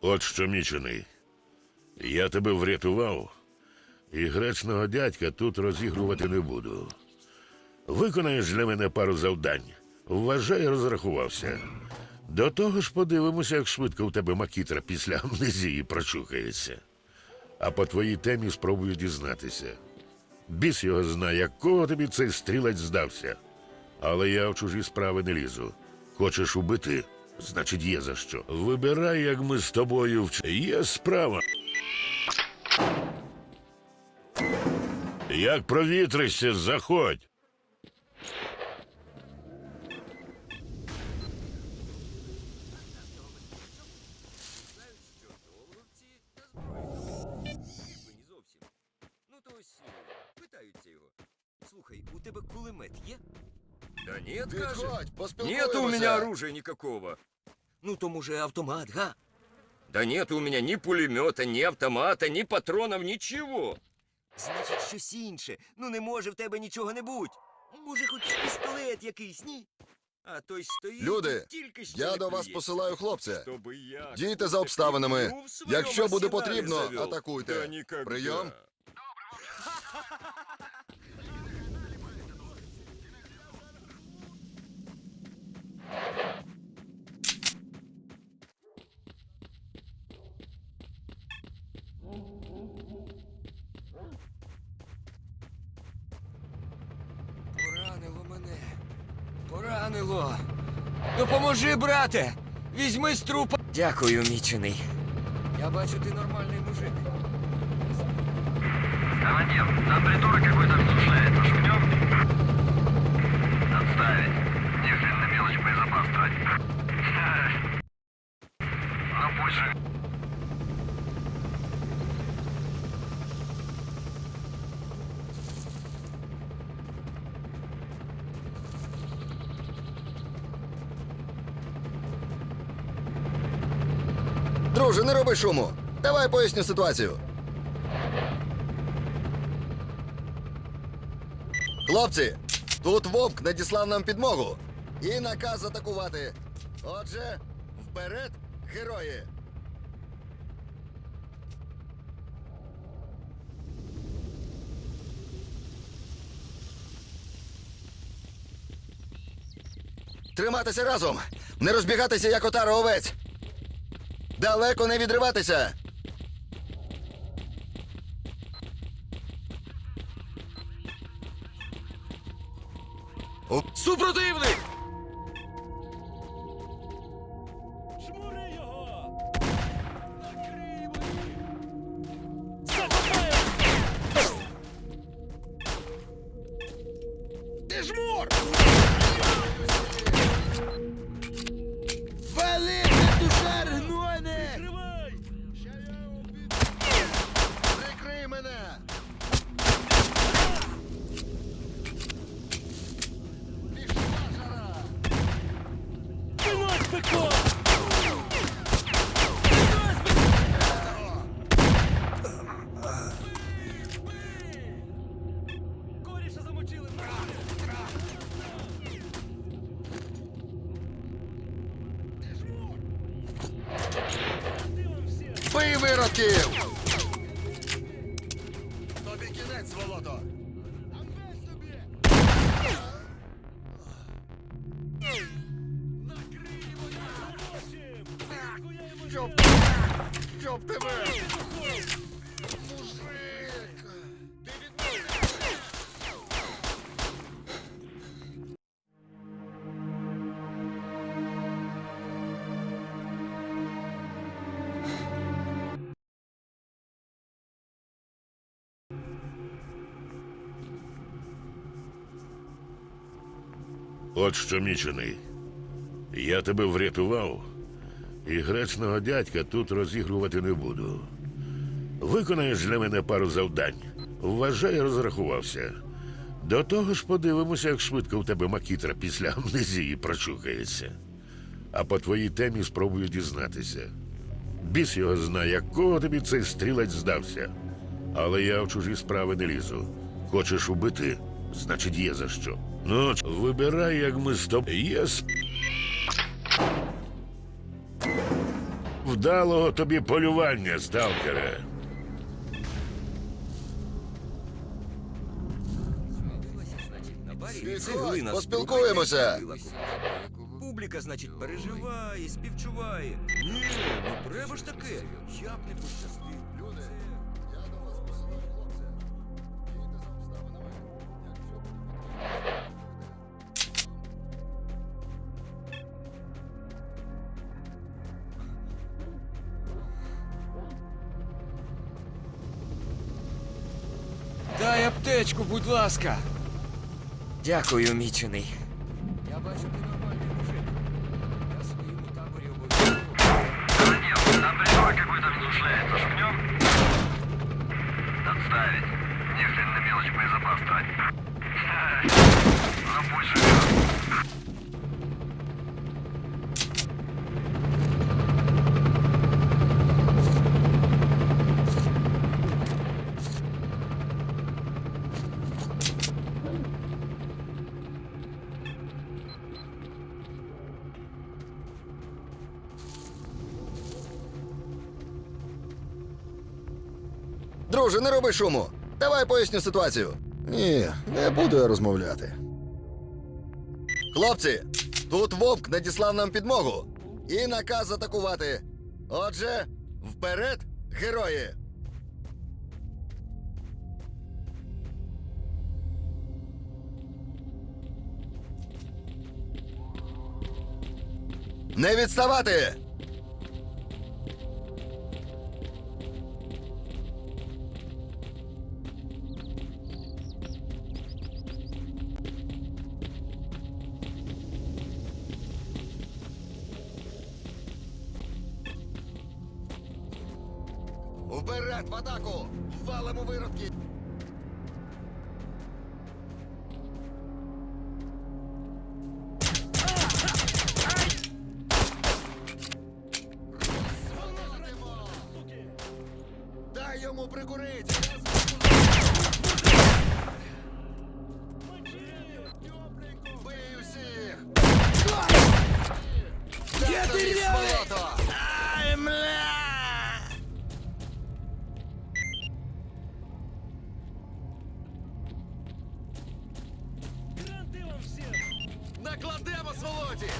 От що, мічений. Я тебе врятував, і гречного дядька тут розігрувати не буду. Виконаєш для мене пару завдань. Вважай, розрахувався. До того ж подивимося, як швидко у тебе макітра після амнезії прочухається. А по твоїй темі спробую дізнатися. Біс його знає, якого тобі цей стрілець здався. Але я в чужі справи не лізу. Хочеш убити? Значить, є за що. Вибирай, як ми з тобою вч... Є справа. Як провітришся, заходь. Ну е, питаються його. Слухай, у тебе кулемет є? Да нет, каже. Підходь, поспілкуємося. Нет у меня оружия никакого. Ну то може автомат, га? Да нет у меня ни пулемета, ни автомата, ни патронов, ничего. Значить, щось інше. Ну не може в тебе нічого не бути. Може, хоч пістолет якийсь, ні? А той стоїть Люди, і тільки що Я не до вас плюється. посилаю хлопця. Щоби я Дійте за обставинами. В своєму Якщо буде арсеналі потрібно, завел. атакуйте. Та нікогда. Прийом. Поранило. Допоможи, брате. Візьми з трупа. Дякую, мічений. Я бачу, ти нормальний мужик. Командир, там придурок какой-то разрушается. Жмем? Отставить. Если на мелочь боезапас тратить. Друже, не роби шуму. Давай поясню ситуацію. Хлопці, тут вовк надіслав нам підмогу. І наказ атакувати. Отже, вперед, герої! Триматися разом! Не розбігатися, як отара овець! Далеко не відриватися! Супротивник! Всі! Бий От що, мічений. Я тебе врятував, і гречного дядька тут розігрувати не буду. Виконаєш для мене пару завдань. Вважай, розрахувався. До того ж подивимося, як швидко у тебе макітра після амнезії прочухається. А по твоїй темі спробую дізнатися. Біс його знає, якого тобі цей стрілець здався. Але я в чужі справи не лізу. Хочеш убити? Значить, є за що. Ну, вибирай, як ми з тобою. Є с- Вдалого тобі полювання, сталкере. Значить, на барі Підходь, цеглина з поспілкуємося. Публіка, значить, переживає, співчуває. Ні, ну треба ж таке. Я б не пощастив. аптечку, будь ласка. Дякую, мічений. Я бачу, ти нормальний мужик. Я в своєму таборі обов'язково. Да нет, там придурок какой-то размышляет. Зажмем? Отставить. Ни хрен на мелочь боезапас тратить. Ну пусть Друже, не роби шуму. Давай поясню ситуацію. Ні, не буду я розмовляти. Хлопці, тут вовк надіслав нам підмогу і наказ атакувати. Отже, вперед, герої! Не відставати! В атаку! Валимо виродки! Дай йому прикурити! Накладемо сволоті!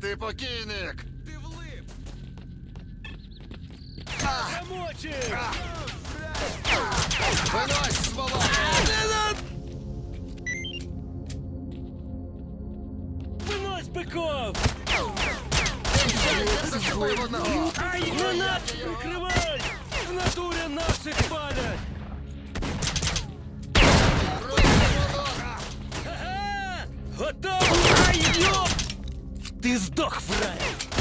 Ти покійник! Ти влип! Замочив! Винось, сволото! Винось биков! Одного! Ай, не нас прикривай! в натуре наших палят! Ага! Готов, ура, Ты сдох, враг!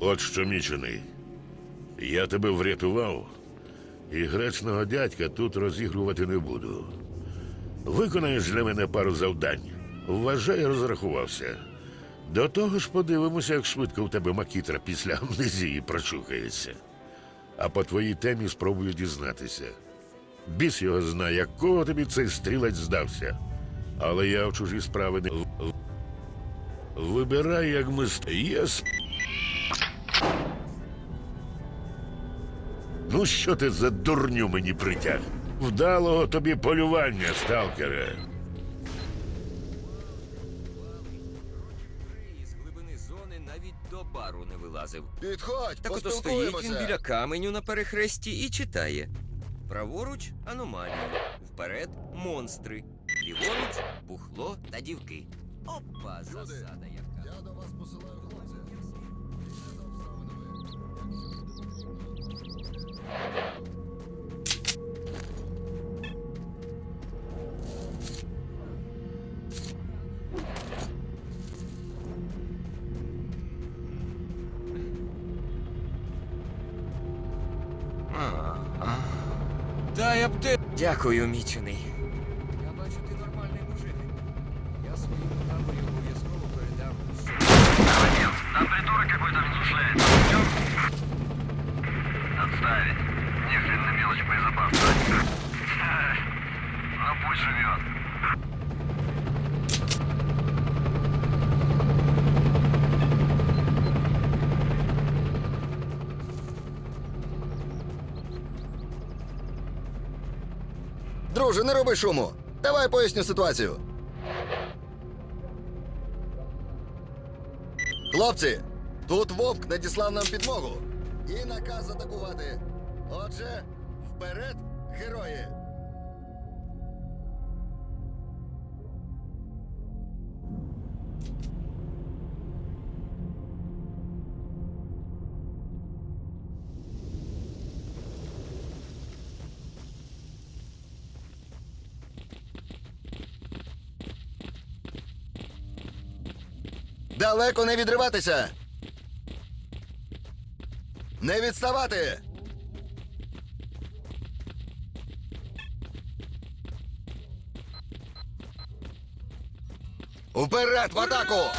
От що мічений. Я тебе врятував, і гречного дядька тут розігрувати не буду. Виконаєш для мене пару завдань. Вважай, розрахувався. До того ж подивимося, як швидко в тебе макітра після амнезії прочухається. А по твоїй темі спробую дізнатися. Біс його знає, якого тобі цей стрілець здався. Але я в чужі справи не. Вибирай, як ми ст- Є с- Ну, що ти за дурню мені притяг? Вдалого тобі полювання, сталкере. З глибини зони навіть до бару не вилазив. Підходь, Так ото стоїть він біля каменю на перехресті і читає. Праворуч аномалії, вперед монстри, ліворуч бухло та дівки. Опа, засада яка. Я до посилаю Дай апте. Дякую, мічений. Я бачу, ти нормальний мужик. Я своєму таборі обов'язково передам. Командир, там придурок какой-то разрушает. Идем? Отставить. Ни хрен на мелочь боезапасная. Ну пусть живет. Друже, не роби шуму. Давай поясню ситуацію. Хлопці, тут вовк надіслав нам підмогу. І наказ атакувати. Отже, вперед, герої! Далеко не відриватися. Не відставати. Вперед в атаку!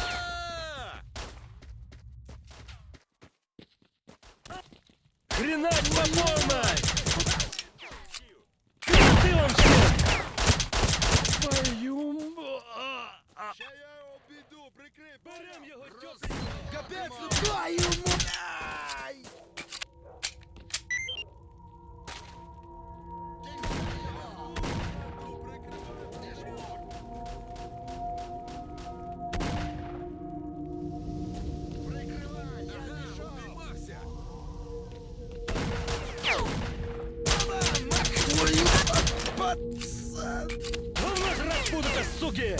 Хренать по полной! Говно жрать будете, суки!